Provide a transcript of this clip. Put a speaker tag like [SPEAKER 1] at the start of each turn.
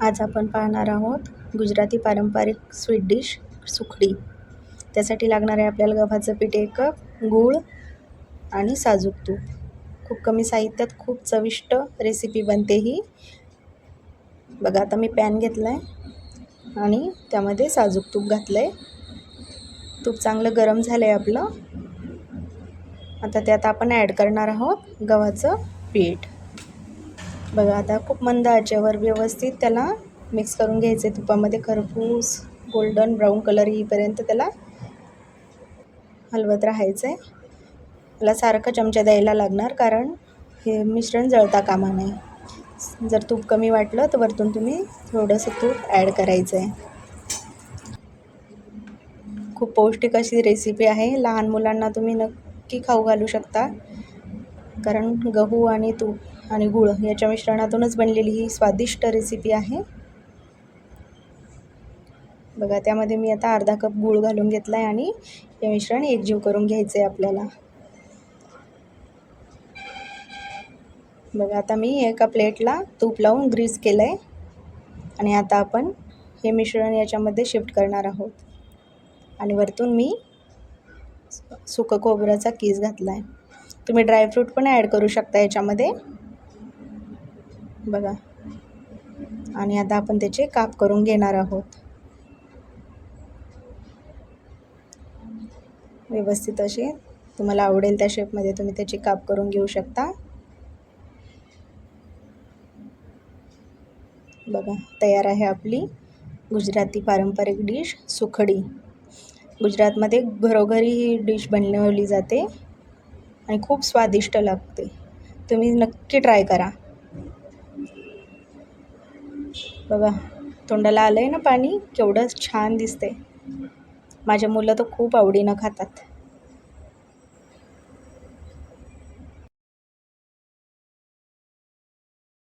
[SPEAKER 1] आज आपण पाहणार आहोत गुजराती पारंपरिक स्वीट डिश सुखडी. त्यासाठी लागणार आहे आपल्याला गव्हाचं पीठ एक कप गूळ आणि साजूक तूप. खूप कमी साहित्यात खूप चविष्ट रेसिपी बनते ही. बघा आता मी पॅन घेतला आहे आणि त्यामध्ये साजूक तूप घातलं आहे तूप चांगलं गरम झालं आहे आपलं. आता त्यात आपण ॲड करणार आहोत गव्हाचं पीठ. बघा आता खूप मंद आचेवर व्यवस्थित त्याला मिक्स करून घ्यायचे तुपामध्ये खरपूस गोल्डन ब्राऊन कलर येईपर्यंत त्याला हलवत राहायचं आहे मला सारखं चमचा द्यायला लागणार कारण हे मिश्रण जळता कामा नये. जर तूप कमी वाटलं तर वरतून तुम्ही थोडंसं तूप ॲड करायचं आहे खूप पौष्टिक अशी रेसिपी आहे. लहान मुलांना तुम्ही नक्की खाऊ घालू शकता. कारण गहू आणि तूप आणि गूळ याच्या मिश्रणातूनच बनलेली ही स्वादिष्ट रेसिपी आहे. बघा त्यामध्ये मी आता अर्धा कप गूळ घालून घेतला आहे आणि हे मिश्रण एकजीव करून घ्यायचं आहे आपल्याला. बघा आता मी एका प्लेटला तूप लावून ग्रीस केलं आहे आणि आता आपण हे मिश्रण याच्यामध्ये शिफ्ट करणार आहोत. आणि वरतून मी सुकं खोबऱ्याचा कीस घातला आहे तुम्ही ड्रायफ्रूट पण ॲड करू शकता याच्यामध्ये. बघा. आणि आता आपण त्याचे काप करून घेणार आहोत. व्यवस्थित असे तुम्हाला आवडेल त्या शेपमध्ये तुम्ही त्याचे काप करून घेऊ शकता. बघा तयार आहे आपली गुजराती पारंपरिक डिश सुखडी. गुजरातमध्ये घरोघरी ही डिश बनवली जाते आणि खूप स्वादिष्ट लागते. तुम्ही नक्की ट्राय करा. बघा तोंडाला आलं आहे ना पाणी? केवढं छान दिसते माझ्या मुलं तर खूप आवडीनं खातात.